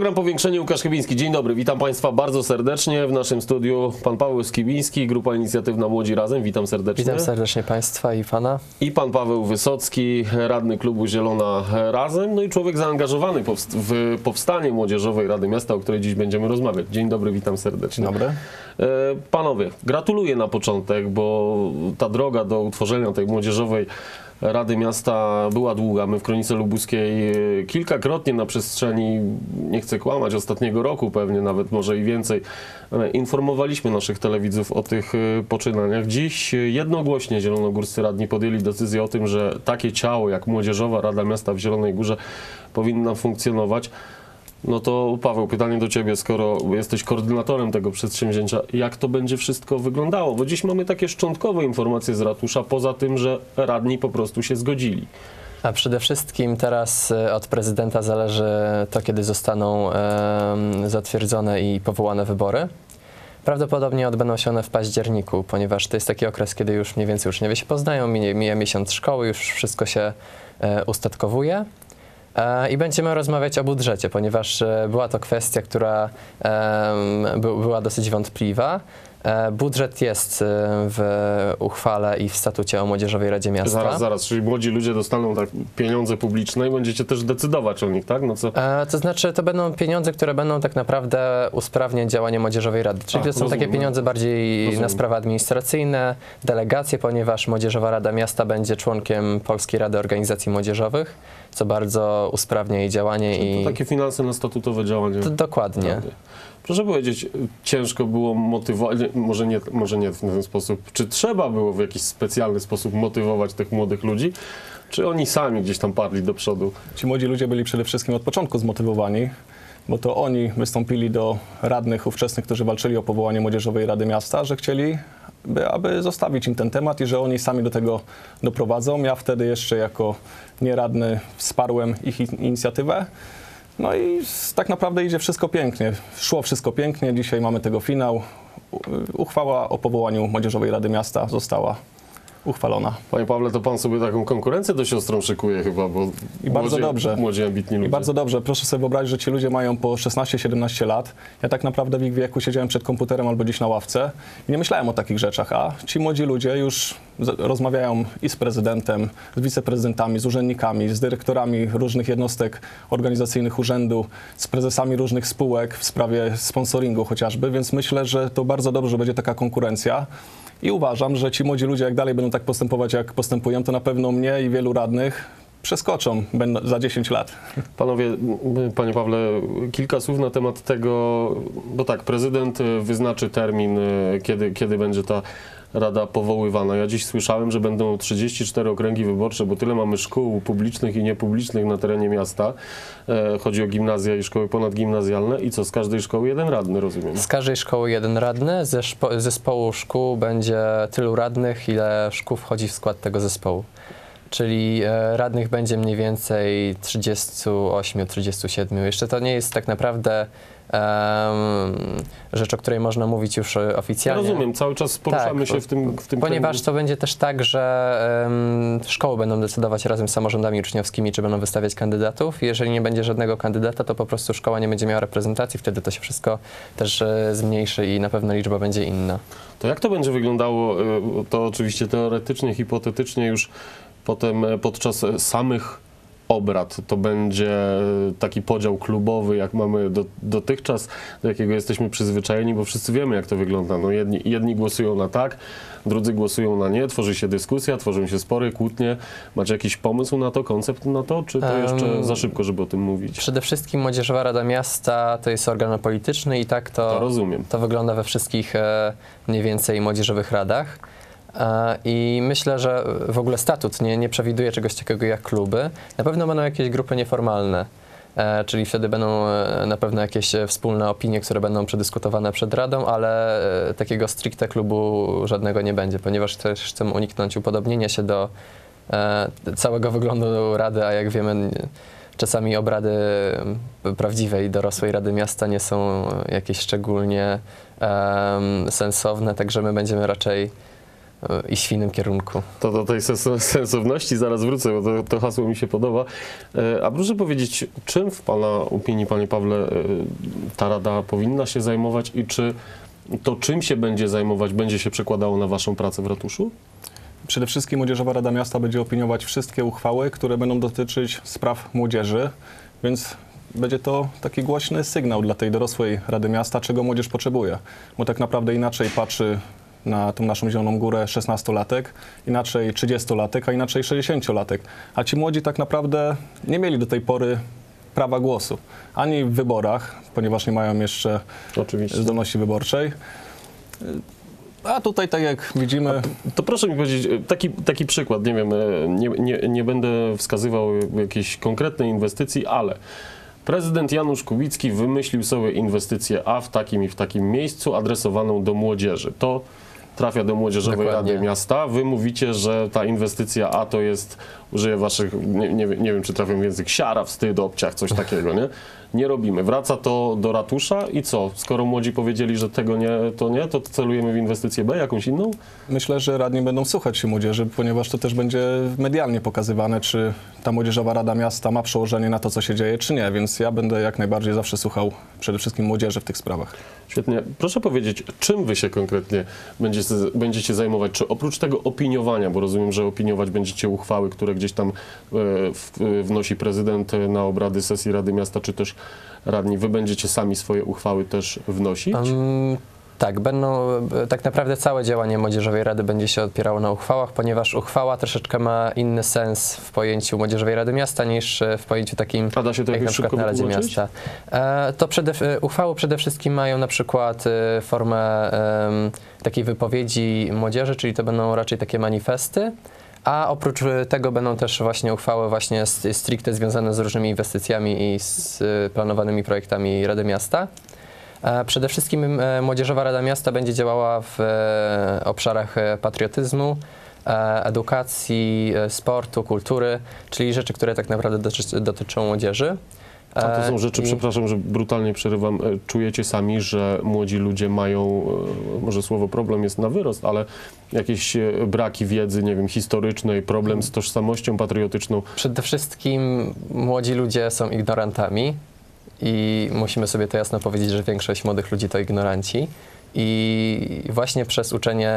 Program Powiększenie Łukasz Chybiński. Dzień dobry, witam Państwa bardzo serdecznie. W naszym studiu pan Paweł Skibiński, Grupa Inicjatywna Młodzi Razem. Witam serdecznie. Witam serdecznie Państwa i Pana. I pan Paweł Wysocki, radny klubu Zielona Razem, no i człowiek zaangażowany w powstanie Młodzieżowej Rady Miasta, o której dziś będziemy rozmawiać. Dzień dobry, witam serdecznie. Dobry. E, Panowie, gratuluję na początek, bo ta droga do utworzenia tej młodzieżowej Rady Miasta była długa. My w Kronice Lubuskiej e, kilkakrotnie na przestrzeni, nie chcę kłamać, ostatniego roku pewnie nawet, może i więcej, informowaliśmy naszych telewidzów o tych e, poczynaniach. Dziś jednogłośnie zielonogórscy radni podjęli decyzję o tym, że takie ciało jak Młodzieżowa Rada Miasta w Zielonej Górze powinna funkcjonować. No to Paweł, pytanie do Ciebie, skoro jesteś koordynatorem tego przedsięwzięcia, jak to będzie wszystko wyglądało? Bo dziś mamy takie szczątkowe informacje z ratusza, poza tym, że radni po prostu się zgodzili. A przede wszystkim teraz e, od prezydenta zależy to, kiedy zostaną zatwierdzone i powołane wybory. Prawdopodobnie odbędą się one w październiku, ponieważ to jest taki okres, kiedy już mniej więcej uczniowie się poznają, mija miesiąc szkoły, już wszystko się e, ustatkowuje. E, I będziemy rozmawiać o budżecie, ponieważ e, była to kwestia, która była dosyć wątpliwa. E, Budżet jest e, w uchwale i w statucie o Młodzieżowej Radzie Miasta. Zaraz, zaraz, czyli młodzi ludzie dostaną tak pieniądze publiczne i będziecie też decydować o nich, tak? No co? E, to znaczy, to będą pieniądze, które będą tak naprawdę usprawniać działanie Młodzieżowej Rady. Czyli Ach, to są rozumiem. takie pieniądze bardziej Rozumiem. na sprawy administracyjne, delegacje, ponieważ Młodzieżowa Rada Miasta będzie członkiem Polskiej Rady Organizacji Młodzieżowych, co bardzo usprawnia jej działanie To i takie finanse na statutowe działanie. to dokładnie. Proszę powiedzieć, ciężko było motywować, może nie, może nie w ten sposób, czy trzeba było w jakiś specjalny sposób motywować tych młodych ludzi, czy oni sami gdzieś tam padli do przodu? Ci młodzi ludzie byli przede wszystkim od początku zmotywowani, bo to oni wystąpili do radnych ówczesnych, którzy walczyli o powołanie Młodzieżowej Rady Miasta, że chcieli, by, aby zostawić im ten temat i że oni sami do tego doprowadzą. Ja wtedy jeszcze jako nieradny wsparłem ich in- inicjatywę. No i tak naprawdę idzie wszystko pięknie. Szło wszystko pięknie. Dzisiaj mamy tego finał. Uchwała o powołaniu Młodzieżowej Rady Miasta została uchwalona. Panie Pawle, to pan sobie taką konkurencję do siostrą szykuje chyba, bo I bardzo młodzi, dobrze. młodzi ambitni ludzie. I bardzo dobrze. Proszę sobie wyobrazić, że ci ludzie mają po 16-17 lat. Ja tak naprawdę w ich wieku siedziałem przed komputerem albo gdzieś na ławce i nie myślałem o takich rzeczach, a ci młodzi ludzie już rozmawiają i z prezydentem, z wiceprezydentami, z urzędnikami, z dyrektorami różnych jednostek organizacyjnych urzędu, z prezesami różnych spółek w sprawie sponsoringu chociażby, więc myślę, że to bardzo dobrze, że będzie taka konkurencja. I uważam, że ci młodzi ludzie, jak dalej będą tak postępować, jak postępują, to na pewno mnie i wielu radnych przeskoczą za 10 lat. Panowie, panie Pawle, kilka słów na temat tego, bo tak, prezydent y, wyznaczy termin, y, kiedy, kiedy będzie ta rada powoływana. Ja dziś słyszałem, że będą 34 okręgi wyborcze, bo tyle mamy szkół publicznych i niepublicznych na terenie miasta. E, Chodzi o gimnazja i szkoły ponadgimnazjalne. I co, z każdej szkoły jeden radny, rozumiem? Z każdej szkoły jeden radny, ze zespołu szkół będzie tylu radnych, ile szkół wchodzi w skład tego zespołu. Czyli e, radnych będzie mniej więcej 38-37. Jeszcze to nie jest tak naprawdę em, rzecz, o której można mówić już e, Ja oficjalnie. rozumiem, cały czas poruszamy Tak, się w tym, w tym Ponieważ kręgu. to będzie też tak, że em, szkoły będą decydować razem z samorządami uczniowskimi, czy będą wystawiać kandydatów. Jeżeli nie będzie żadnego kandydata, to po prostu szkoła nie będzie miała reprezentacji, wtedy to się wszystko też e, zmniejszy i na pewno liczba będzie inna. To jak to będzie wyglądało, to oczywiście teoretycznie, hipotetycznie już potem e, podczas samych obrad, to będzie taki podział klubowy, jak mamy do, dotychczas, do jakiego jesteśmy przyzwyczajeni, bo wszyscy wiemy, jak to wygląda. No jedni, jedni głosują na tak, drudzy głosują na nie, tworzy się dyskusja, tworzą się spory, kłótnie. Macie jakiś pomysł na to, koncept na to, czy to jeszcze Em, za szybko, żeby o tym mówić? Przede wszystkim Młodzieżowa Rada Miasta to jest organ polityczny i tak to, To rozumiem. to wygląda we wszystkich e, mniej więcej młodzieżowych radach. E, I myślę, że w ogóle statut nie, nie przewiduje czegoś takiego jak kluby. Na pewno będą jakieś grupy nieformalne, e, czyli wtedy będą e, na pewno jakieś wspólne opinie, które będą przedyskutowane przed Radą, ale takiego stricte klubu żadnego nie będzie, ponieważ też chcemy uniknąć upodobnienia się do całego wyglądu Rady, a jak wiemy, czasami obrady prawdziwej, dorosłej Rady Miasta nie są jakieś szczególnie em, sensowne, także my będziemy raczej iść w innym kierunku. To do tej sens- sensowności zaraz wrócę, bo to, to hasło mi się podoba. E, A proszę powiedzieć, czym w Pana opinii, Panie Pawle, e, ta Rada powinna się zajmować i czy to, czym się będzie zajmować, będzie się przekładało na Waszą pracę w ratuszu? Przede wszystkim Młodzieżowa Rada Miasta będzie opiniować wszystkie uchwały, które będą dotyczyć spraw młodzieży, więc będzie to taki głośny sygnał dla tej dorosłej Rady Miasta, czego młodzież potrzebuje. Bo tak naprawdę inaczej patrzy na tą naszą Zieloną Górę 16-latek, inaczej 30-latek, a inaczej 60-latek. A ci młodzi tak naprawdę nie mieli do tej pory prawa głosu. Ani w wyborach, ponieważ nie mają jeszcze Oczywiście. zdolności wyborczej. A tutaj, tak jak widzimy, To proszę mi powiedzieć, taki, taki przykład, nie wiem, e, nie, nie, nie będę wskazywał jakiejś konkretnej inwestycji, ale prezydent Janusz Kubicki wymyślił sobie inwestycję A w takim i w takim miejscu adresowaną do młodzieży. To trafia do Młodzieżowej Dokładnie. Rady Miasta. Wy mówicie, że ta inwestycja A to jest, użyję waszych, nie, nie, wiem- nie wiem czy trafię w język, siara, wstyd, obciach, coś takiego, nie? Nie robimy. Wraca to do ratusza i co? Skoro młodzi powiedzieli, że tego nie, to nie, to celujemy w inwestycję B, jakąś inną? Myślę, że radni będą słuchać się młodzieży, ponieważ to też będzie medialnie pokazywane, czy ta Młodzieżowa Rada Miasta ma przełożenie na to, co się dzieje, czy nie. Więc ja będę jak najbardziej zawsze słuchał przede wszystkim młodzieży w tych sprawach. Świetnie. Proszę powiedzieć, czym wy się konkretnie będziecie, będziecie zajmować? Czy oprócz tego opiniowania, bo rozumiem, że opiniować będziecie uchwały, które gdzieś tam e, w, wnosi prezydent na obrady sesji Rady Miasta, czy też radni, wy będziecie sami swoje uchwały też wnosić? Um, tak, będą, e, tak naprawdę całe działanie Młodzieżowej Rady będzie się opierało na uchwałach, ponieważ uchwała troszeczkę ma inny sens w pojęciu Młodzieżowej Rady Miasta niż e, w pojęciu takim A da się to jak na przykład na Radzie wytłumaczyć? Miasta. E, to przede, e, uchwały przede wszystkim mają na przykład e, formę takiej wypowiedzi młodzieży, czyli to będą raczej takie manifesty. A oprócz e, tego będą też właśnie uchwały właśnie stricte związane z różnymi inwestycjami i z e, planowanymi projektami Rady Miasta. E, Przede wszystkim Młodzieżowa Rada Miasta będzie działała w obszarach patriotyzmu, edukacji, sportu, kultury, czyli rzeczy, które tak naprawdę dotyczą młodzieży. A to są E, rzeczy, i- przepraszam, że brutalnie przerywam, e, czujecie sami, że młodzi ludzie mają, e, może słowo problem jest na wyrost, ale jakieś braki wiedzy, nie wiem, historycznej, problem z tożsamością patriotyczną. Przede wszystkim młodzi ludzie są ignorantami i musimy sobie to jasno powiedzieć, że większość młodych ludzi to ignoranci. I właśnie przez uczenie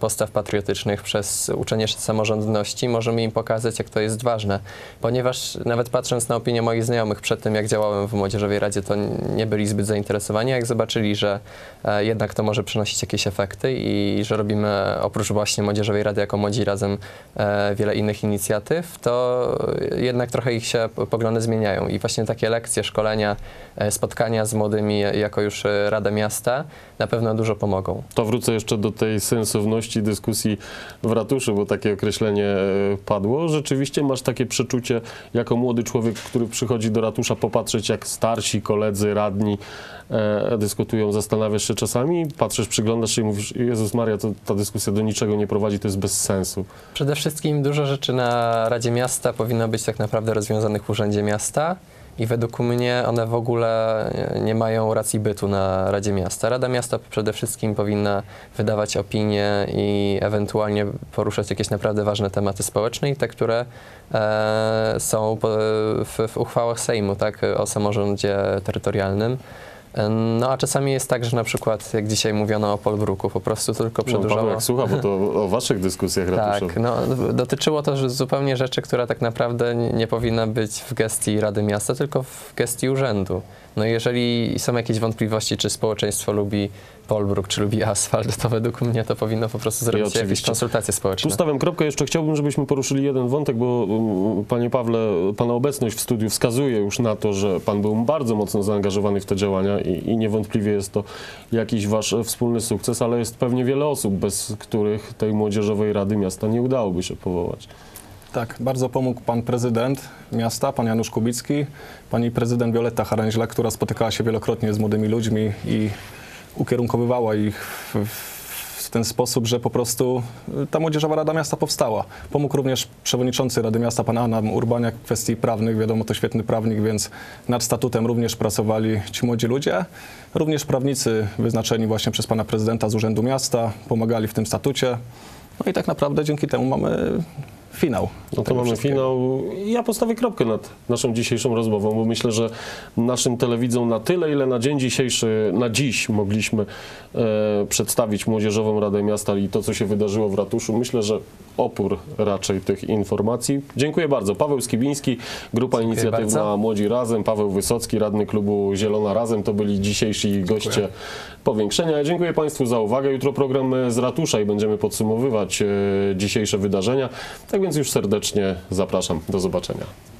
postaw patriotycznych, przez uczenie samorządności możemy im pokazać, jak to jest ważne. Ponieważ nawet patrząc na opinię moich znajomych przed tym, jak działałem w Młodzieżowej Radzie, to nie byli zbyt zainteresowani. Jak zobaczyli, że e, jednak to może przynosić jakieś efekty i że robimy oprócz właśnie Młodzieżowej Rady jako Młodzi Razem e, wiele innych inicjatyw, to jednak trochę ich się poglądy zmieniają. I właśnie takie lekcje, szkolenia, e, spotkania z młodymi jako już Rada Miasta na pewno dużo pomogą. To wrócę jeszcze do tej sensowności dyskusji w ratuszu, bo takie określenie e, padło. Rzeczywiście masz takie przeczucie, jako młody człowiek, który przychodzi do ratusza, popatrzeć jak starsi koledzy, radni e, dyskutują, zastanawiasz się czasami, patrzysz, przyglądasz się i mówisz, Jezus Maria, to ta dyskusja do niczego nie prowadzi, to jest bez sensu. Przede wszystkim dużo rzeczy na Radzie Miasta powinno być tak naprawdę rozwiązanych w Urzędzie Miasta i według mnie one w ogóle nie mają racji bytu na Radzie Miasta. Rada Miasta przede wszystkim powinna wydawać opinie i ewentualnie poruszać jakieś naprawdę ważne tematy społeczne i te, które e, są w, w uchwałach Sejmu tak, o samorządzie terytorialnym. No a czasami jest tak, że na przykład jak dzisiaj mówiono o Polbruku, po prostu tylko No, przedłużało... Paweł, jak słucha, bo to o waszych dyskusjach ratuszowych. Tak, no, dotyczyło to że zupełnie rzeczy, która tak naprawdę nie, powinna być w gestii Rady Miasta, tylko w gestii urzędu. No jeżeli są jakieś wątpliwości, czy społeczeństwo lubi Polbruk, czy lubi asfalt, to według mnie to powinno po prostu zrobić jakieś konsultacje Tu społeczne. stawiam kropkę. Jeszcze chciałbym, żebyśmy poruszyli jeden wątek, bo um, panie Pawle, pana obecność w studiu wskazuje już na to, że pan był bardzo mocno zaangażowany w te działania i, i niewątpliwie jest to jakiś wasz wspólny sukces, ale jest pewnie wiele osób, bez których tej młodzieżowej Rady Miasta nie udałoby się powołać. Tak, bardzo pomógł pan prezydent miasta, pan Janusz Kubicki, pani prezydent Wioletta Haręźla, która spotykała się wielokrotnie z młodymi ludźmi i ukierunkowywała ich w, w ten sposób, że po prostu y, ta Młodzieżowa Rada Miasta powstała. Pomógł również przewodniczący Rady Miasta, pan Adam Urbaniak w kwestii prawnych. Wiadomo, to świetny prawnik, więc nad statutem również pracowali ci młodzi ludzie. Również prawnicy wyznaczeni właśnie przez pana prezydenta z Urzędu Miasta pomagali w tym statucie. No i tak naprawdę dzięki temu mamy finał. No to mamy finał. Ja postawię kropkę nad naszą dzisiejszą rozmową, bo myślę, że naszym telewidzom na tyle, ile na dzień dzisiejszy, na dziś mogliśmy e, przedstawić Młodzieżową Radę Miasta i to, co się wydarzyło w ratuszu, myślę, że opór raczej tych informacji. Dziękuję bardzo. Paweł Skibiński, Grupa Dziękuję Inicjatywna bardzo. Młodzi Razem, Paweł Wysocki, radny klubu Zielona Razem. To byli dzisiejsi goście powiększenia. Dziękuję Państwu za uwagę. Jutro program z ratusza i będziemy podsumowywać e, dzisiejsze wydarzenia. Tak więc już serdecznie zapraszam. Do zobaczenia.